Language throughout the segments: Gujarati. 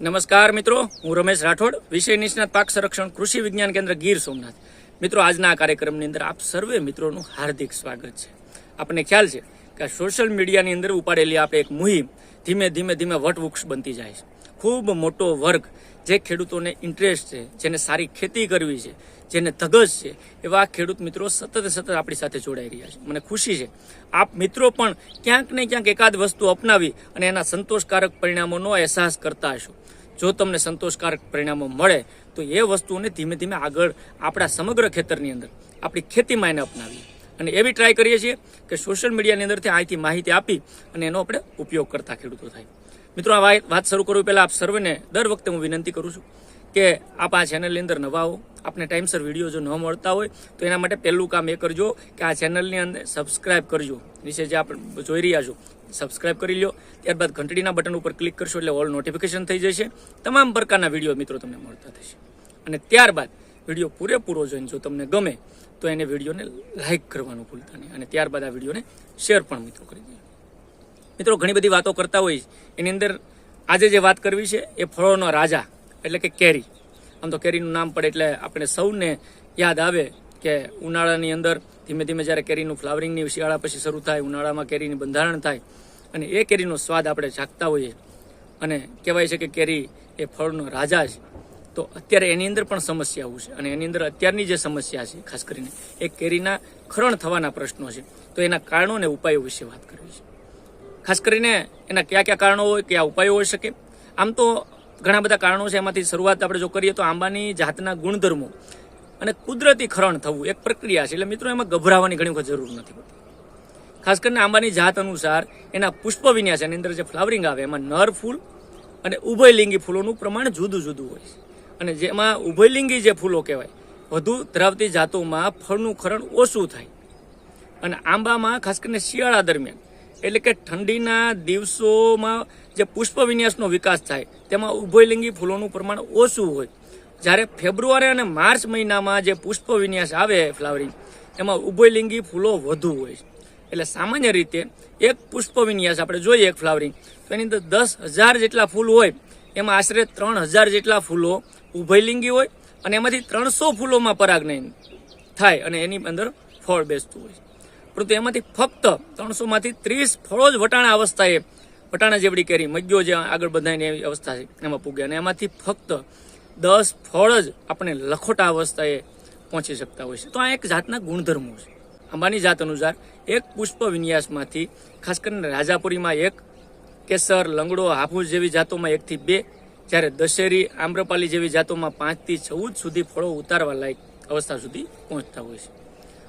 નમસ્કાર મિત્રો, હું રમેશ રાઠોડ, વિષય નિષ્ણાત પાક સંરક્ષણ કૃષિ વિજ્ઞાન કેન્દ્ર ગીર સોમનાથ. મિત્રો, આજના આ કાર્યક્રમની અંદર આપ સર્વે મિત્રોનું હાર્દિક સ્વાગત છે. આપણને ખ્યાલ છે કે સોશિયલ મીડિયાની અંદર ઉપાડેલી આપણે એક મુહિમ ધીમે ધીમે ધીમે વટવૃક્ષ બનતી જાય છે. ખૂબ મોટો વર્ગ જે ખેડૂતોને ઇન્ટરેસ્ટ છે, જેને સારી ખેતી કરવી છે, જેને ધગજ છે, એવા ખેડૂત મિત્રો સતત સતત આપણી સાથે જોડાઈ રહ્યા છે. મને ખુશી છે. આપ મિત્રો પણ ક્યાંક ને ક્યાંક એકાદ વસ્તુ અપનાવી અને એના સંતોષકારક પરિણામોનો અહેસાસ કરતા હશો. જો તમને સંતોષકારક પરિણામો મળે, તો એ વસ્તુઓને ધીમે ધીમે આગળ આપણા સમગ્ર ખેતરની અંદર, આપણી ખેતીમાં એને અપનાવીએ. અને એવી ટ્રાય કરીએ છીએ કે સોશિયલ મીડિયાની અંદરથી અહીંથી માહિતી આપી અને એનો આપણે ઉપયોગ કરતા ખેડૂતો થાય. મિત્રો, આ વાત- શરૂ કરવી પહેલાં આપ સર્વેને દર વખતે હું વિનંતી કરું છું કે આપ આ ચેનલની અંદર નવા હો. આપને ટાઈમસર વીડિયો જો ન મળતા હોય, તો એના માટે પહેલું કામ એ કરજો કે આ ચેનલની અંદર સબસ્ક્રાઇબ કરજો. નીચે જે આપણે જોઈ રહ્યા છો સબસ્ક્રાઇબ કરી લો ત્યારબાદ ઘંટડીના બટન ઉપર ક્લિક કરશો એટલે ઓલ નોટિફિકેશન થઈ જશે. તમામ પ્રકારના વીડિયો મિત્રો તમને મળતા થશે. અને ત્યારબાદ વીડિયો પૂરેપૂરો જોઈને જો તમને ગમે, તો એને વિડીયોને લાઇક કરવાનું ભૂલતા નહીં. અને ત્યારબાદ આ વિડીયોને શેર પણ મિત્રો કરી દઈએ મિત્રો, ઘણી બધી વાતો કરતા હોય એની અંદર આજે જે વાત કરવી છે, એ ફળોનો રાજા, એટલે કે કેરી. આમ તો કેરીનું નામ પડે એટલે આપણે સૌને યાદ આવે કે ઉનાળાની અંદર ધીમે ધીમે જ્યારે કેરીનું ફ્લાવરિંગની શિયાળા પછી શરૂ થાય, ઉનાળામાં કેરીની બંધારણ થાય, અને એ કેરીનો સ્વાદ આપણે ચાખતા હોઈએ. અને કહેવાય છે કે કેરી એ ફળનો રાજા છે તો અત્યારે એની અંદર પણ સમસ્યાઓ છે. અને એની અંદર અત્યારની જે સમસ્યા છે, ખાસ કરીને એ કેરીના ખરણ થવાના પ્રશ્નો છે, તો એના કારણો અને ઉપાયો વિશે વાત કરવી છે. ખાસ કરીને એના કયા કયા કારણો હોય, કયા ઉપાયો હોઈ શકે? આમ તો ઘણા બધા કારણો છે. એમાંથી શરૂઆત આપણે જો કરીએ તો આંબાની જાતના ગુણધર્મો અને કુદરતી ખરણ થવું એક પ્રક્રિયા છે. એટલે મિત્રો, એમાં ગભરાવાની ઘણી વખત જરૂર નથી હોતી ખાસ કરીને આંબાની જાત અનુસાર એના પુષ્પ વિન્યાસ, એની અંદર જે ફ્લાવરિંગ આવે, એમાં નર ફૂલ અને ઉભયલિંગી ફૂલોનું પ્રમાણ જુદું જુદું હોય છે. અને જેમાં ઉભયલિંગી જે ફૂલો કહેવાય, વધુ ધરાવતી જાતોમાં ફળનું ખરણ ઓછું થાય. અને આંબામાં, ખાસ કરીને શિયાળા દરમિયાન, એટલે કે ઠંડીના દિવસોમાં જે પુષ્પ વિન્યાસનો વિકાસ થાય, તેમાં ઉભયલિંગી ફૂલોનું પ્રમાણ ઓછું હોય. જ્યારે ફેબ્રુઆરી અને માર્ચ મહિનામાં જે પુષ્પ વિન્યાસ આવે ફ્લાવરિંગ, એમાં ઉભયલિંગી ફૂલો વધુ હોય એટલે સામાન્ય રીતે એક પુષ્પ વિન્યાસ આપણે જોઈએ એક ફ્લાવરિંગ, તો એની અંદર દસ હજાર જેટલા ફૂલ હોય, એમાં આશરે ત્રણ હજાર જેટલા ફૂલો ઉભયલિંગી હોય અને એમાંથી ત્રણસો ફૂલોમાં પરાગનયન થાય અને એની અંદર ફળ બેસતું હોય પરંતુ એમાંથી ફક્ત ત્રણસોમાંથી ત્રીસ ફળો જ વટાણા અવસ્થાએ વટાણા જેવડી કેરી, મગ્યો જે આગળ બધાની એવી અવસ્થા છે, એમાં પૂગ્યા અને એમાંથી ફક્ત દસ ફળ જ આપણે લખોટા અવસ્થાએ પહોંચી શકતા હોય છે. તો આ એક જાતના ગુણધર્મો છે. આંબાની જાત અનુસાર એક પુષ્પ વિન્યાસમાંથી, ખાસ કરીને રાજાપુરીમાં એક, કેસર, લંગડો, હાફૂસ જેવી જાતોમાં એકથી બે જ્યારે દશેરી આમ્રપાલી જેવી જાતોમાં પાંચથી ચૌદ સુધી ફળો ઉતારવા લાયક અવસ્થા સુધી પહોંચતા હોય છે.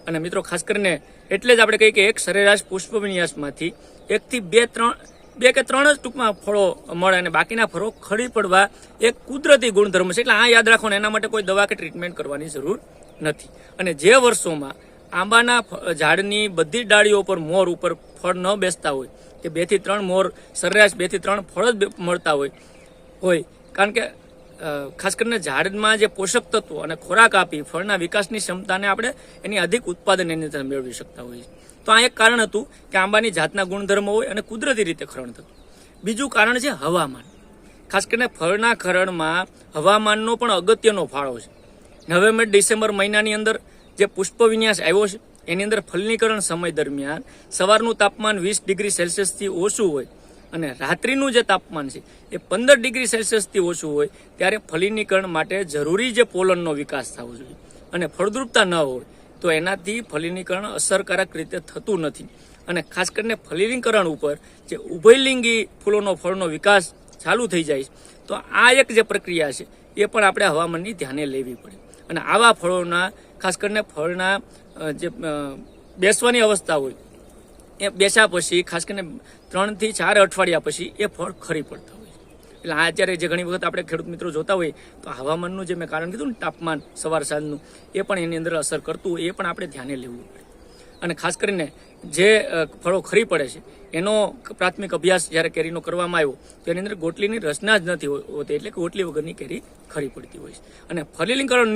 અને મિત્રો, ખાસ કરીને એટલે જ આપણે કહીએ કે એક સરેરાશ પુષ્પ વિન્યાસમાંથી એકથી બે, ત્રણ, બે કે ત્રણ જ ટૂંકમાં ફળો મળે અને બાકીના ફળો ખડી પડવા એક કુદરતી ગુણધર્મ છે. એટલે આ યાદ રાખો ને, એના માટે કોઈ દવા કે ટ્રીટમેન્ટ કરવાની જરૂર નથી. અને જે વર્ષોમાં આંબાના ઝાડની બધી ડાળીઓ પર મોર ઉપર ફળ ન બેસતા હોય, કે બેથી ત્રણ મોર, સરેરાશ બેથી ત્રણ ફળ જ મળતા હોય હોય. કારણ કે ખાસ કરીને ઝાડમાં જે પોષક તત્વો અને ખોરાક આપી, ફળના વિકાસની ક્ષમતાને આપણે એની અધિક ઉત્પાદન એની અંદર મેળવી શકતા હોઈએ. તો આ એક કારણ હતું કે આંબાની જાતના ગુણધર્મો હોય અને કુદરતી રીતે ખરણ થતું. બીજું કારણ છે હવામાન. ખાસ કરીને ફળના ખરણમાં હવામાનનો પણ અગત્યનો ફાળો છે. નવેમ્બર, ડિસેમ્બર મહિનાની અંદર જે પુષ્પ વિન્યાસ આવ્યો છે, એની અંદર ફલનીકરણ સમય દરમિયાન સવારનું તાપમાન વીસ ડિગ્રી સેલ્સિયસથી ઓછું હોય. અને રાત્રિનું જે તાપમાન છે, એ પંદર ડિગ્રી સેલ્સિયસથી ઓછું હોય, ત્યારે ફલિનીકરણ માટે જરૂરી જે પોલનનો વિકાસ થવો જોઈએ. અને ફળદ્રુપતા ન હોય, તો એનાથી ફલિનીકરણ અસરકારક રીતે થતું નથી. અને ખાસ કરીને ફલિનીકરણ ઉપર જે ઉભયલિંગી ફૂલોનો ફળનો વિકાસ ચાલુ થઈ જાય તો આ એક જે પ્રક્રિયા છે, એ પણ આપણે હવામાનની ધ્યાને લેવી પડે. અને આવા ફળોના, ખાસ કરીને ફળના જે બેસવાની અવસ્થા હોય એ બેસ્યા પછી, ખાસ કરીને ત્રણથી ચાર અઠવાડિયા પછી એ ફળ ખરી પડતા હોય એટલે આ અત્યારે જે ઘણી વખત આપણે ખેડૂત મિત્રો જોતા હોય, તો હવામાનનું જે મેં કારણ કીધું ને, તાપમાન સવાર સાંજનું, એ પણ એની અંદર અસર કરતું હોય, એ પણ આપણે ધ્યાને લેવું પડે. અને ખાસ કરીને જે ફળો ખરી પડે છે, એનો પ્રાથમિક અભ્યાસ જ્યારે કેરીનો કરવામાં આવ્યો, તો એની અંદર ગોટલીની રચના જ નથી હોતી, એટલે કે ગોટલી વગરની કેરી ખરી પડતી હોય છે. અને ફલિલીકરણ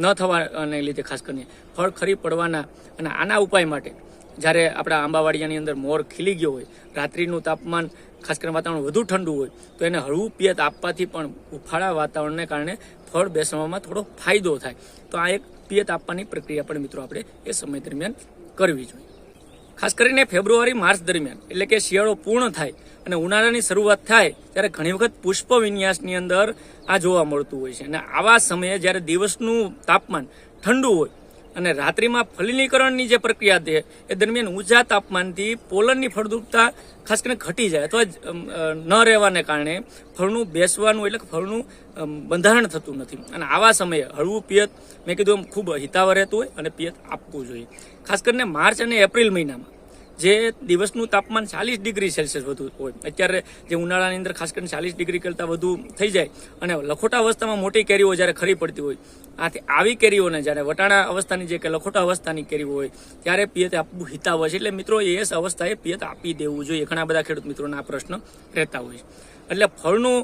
ન થવાને લીધે ખાસ કરીને ફળ ખરી પડવાના અને આના ઉપાય માટે જ્યારે આપણા આંબાવાડિયાની અંદર મોર ખીલી ગયો હોય, રાત્રિનું તાપમાન ખાસ કરીને વાતાવરણ વધુ ઠંડુ હોય, તો એને હળવું પિયત આપવાથી પણ ઉફાળા વાતાવરણને કારણે ફળ બેસવામાં થોડો ફાયદો થાય. તો આ એક પિયત આપવાની પ્રક્રિયા પણ મિત્રો આપણે એ સમય દરમિયાન કરવી જોઈએ. ખાસ કરીને ફેબ્રુઆરી, માર્ચ દરમિયાન, એટલે કે શિયાળો પૂર્ણ થાય અને ઉનાળાની શરૂઆત થાય, ત્યારે ઘણી વખત પુષ્પ વિન્યાસની અંદર આ જોવા મળતું હોય છે. અને આવા સમયે જ્યારે દિવસનું તાપમાન ઠંડુ હોય અને રાત્રિમાં ફલિનીકરણની જે પ્રક્રિયા છે એ દરમિયાન ઊંચા તાપમાનથી પોલનની ફળદ્રુપતા ખાસ કરીને ઘટી જાય અથવા ન રહેવાને કારણે ફળનું બેસવાનું એટલે ફળનું બંધારણ થતું નથી. અને આવા સમયે હળવું પિયત, મેં કીધું એમ, ખૂબ હિતાવહ રહેતું હોય અને પિયત આપવું જોઈએ. ખાસ કરીને માર્ચ અને એપ્રિલ મહિનામાં. જે દિવસનું તાપમાન ચાલીસ ડિગ્રી સેલ્સિયસ વધુ હોય. અત્યારે જે ઉનાળાની અંદર ખાસ કરીને ચાલીસ ડિગ્રી કરતાં વધુ થઈ જાય અને લખોટા અવસ્થામાં મોટી કેરીઓ જ્યારે ખરી પડતી હોય, આથી આવી કેરીઓને જ્યારે વટાણા અવસ્થાની જે કે લખોટા અવસ્થાની કેરીઓ હોય, ત્યારે પિયત આપવું હિતાવ છે. એટલે મિત્રો, એ અવસ્થાએ પિયત આપી દેવું જોઈએ. ઘણા બધા ખેડૂત મિત્રોના આ પ્રશ્ન રહેતા હોય છે. એટલે ફળનું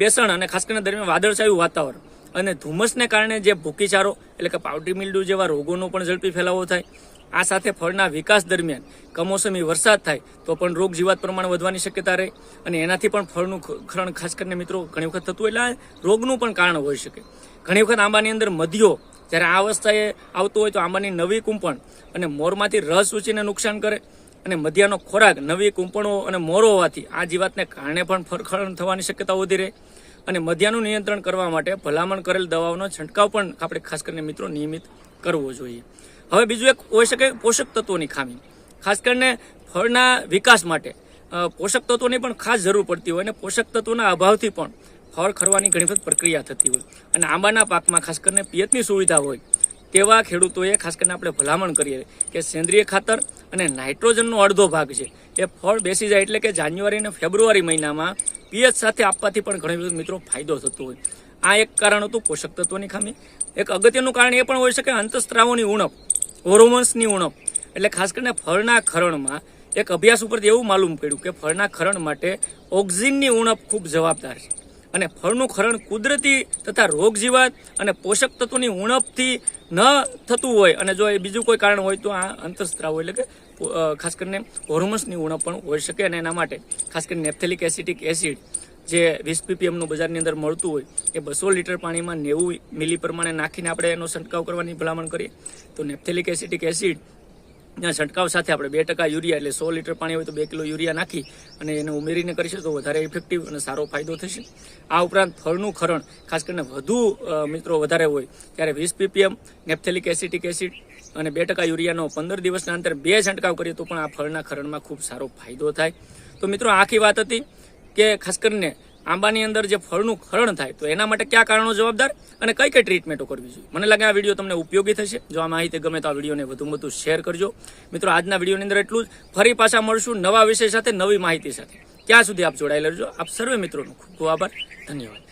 બેસણ અને ખાસ કરીને દરમિયાન વાદળછાયું વાતાવરણ અને ધુમ્મસને કારણે જે ભૂકીચારો એટલે કે પાવડી મિલ્ડુ જેવા રોગોનો પણ ઝડપી ફેલાવો થાય. આ સાથે ફળના વિકાસ દરમિયાન કમોસમી વરસાદ થાય તો પણ રોગ જીવાત પ્રમાણ વધવાની શક્યતા રહે અને એનાથી પણ ફળનું ખરણ ખાસ કરીને મિત્રો ઘણી વખત થતું એટલે રોગનું પણ કારણ હોઈ શકે. ઘણી વખત આંબાની અંદર મધ્યો જ્યારે આ અવસ્થાએ આવતું હોય તો આંબાની નવી કૂંપણ અને મોરમાંથી રસ ઉચીને નુકસાન કરે અને મધ્યાનો ખોરાક નવી કૂંપણો અને મોરો હોવાથી આ જીવાતને કારણે પણ ફરખરણ થવાની શક્યતા વધી રહે. અને મધ્યાનું નિયંત્રણ કરવા માટે ભલામણ કરેલ દવાઓનો છંટકાવ પણ આપણે ખાસ કરીને મિત્રો નિયમિત કરવો જોઈએ. હવે બીજું એક હોઈ શકે પોષક તત્વોની ખામી. ખાસ કરીને ફળના વિકાસ માટે પોષક તત્વોની પણ ખાસ જરૂર પડતી હોય અને પોષક તત્વોના અભાવથી પણ ફળ ખરવાની ઘણી બધી પ્રક્રિયા થતી હોય. અને આંબાના પાકમાં ખાસ કરીને પિયતની સુવિધા હોય, તેવા ખેડૂતોએ ખાસ કરીને આપણે ભલામણ કરીએ કે સેન્દ્રિય ખાતર અને નાઇટ્રોજનનો અડધો ભાગ છે, એ ફળ બેસી જાય એટલે કે જાન્યુઆરી અને ફેબ્રુઆરી મહિનામાં પિયત સાથે આપવાથી પણ ઘણી બધી મિત્રો ફાયદો થતો હોય. આ એક કારણ હતું પોષક તત્વોની ખામી. એક અગત્યનું કારણ એ પણ હોઈ શકે અંતસ્ત્રાવોની ઉણપ. હોર્મોન્સની ઉણપ. એટલે ખાસ કરીને ફળના ખરણમાં એક અભ્યાસ ઉપરથી એવું માલુમ પડ્યું કે ફળના ખરણ માટે ઓક્સિજનની ઉણપ ખૂબ જવાબદાર છે. અને ફળનું ખરણ કુદરતી તથા રોગ જીવાત અને પોષક તત્વોની ઉણપથી ન થતું હોય અને જો એ બીજું કોઈ કારણ હોય તો આ અંતસ્ત્રાવ એટલે કે ખાસ કરીને હોર્મોન્સની ઉણપ પણ હોઈ શકે અને એના માટે ખાસ કરીને નેપ્થેલિક એસિટિક એસિડ જે વીસ પીપીએમનું બજારની અંદર મળતું હોય, એ બસો લીટર પાણીમાં નેવું મિલી પ્રમાણે નાખીને આપણે એનો છંટકાવ કરવાની ભલામણ કરીએ. તો નેપ્થેલિક એસિટિક એસિડ ના છંટકાવ સાથે આપણે બે ટકા યુરિયા એટલે સો લીટર પાણી હોય તો બે કિલો યુરિયા નાખી અને એને ઉમેરીને કરીશું તો વધારે ઇફેક્ટિવ અને સારો ફાયદો થશે. આ ઉપરાંત ફળનું ખરણ, ખાસ કરીને વધુ મિત્રો વધારે હોય, ત્યારે વીસ પીપીએમ નેપ્થેલિક એસિટિક એસિડ અને બે ટકા યુરિયાનો પંદર દિવસના અંતર બે છંટકાવ કરીએ તો પણ આ ફળના ખરણમાં ખૂબ સારો ફાયદો થાય. તો મિત્રો આખી વાત હતી કે ખાસ કરીને આંબાની અંદર જે ફળનું ખરણ થાય, તો એના માટે કયા કારણો જવાબદાર અને કઈ કઈ ટ્રીટમેન્ટો કરવી જોઈએ? મને લાગે આ વીડિયો તમને ઉપયોગી થશે. જો આ માહિતી ગમે તો આ વિડીયોને વધુમાં વધુ શેર કરજો. મિત્રો, આજના વિડીયોની અંદર એટલું જ. ફરી પાછા મળશું નવા વિષય સાથે, નવી માહિતી સાથે. ત્યાં સુધી આપ જોડાયેલા રહેજો. આપ સર્વે મિત્રોનો ખૂબ ખૂબ આભાર. ધન્યવાદ.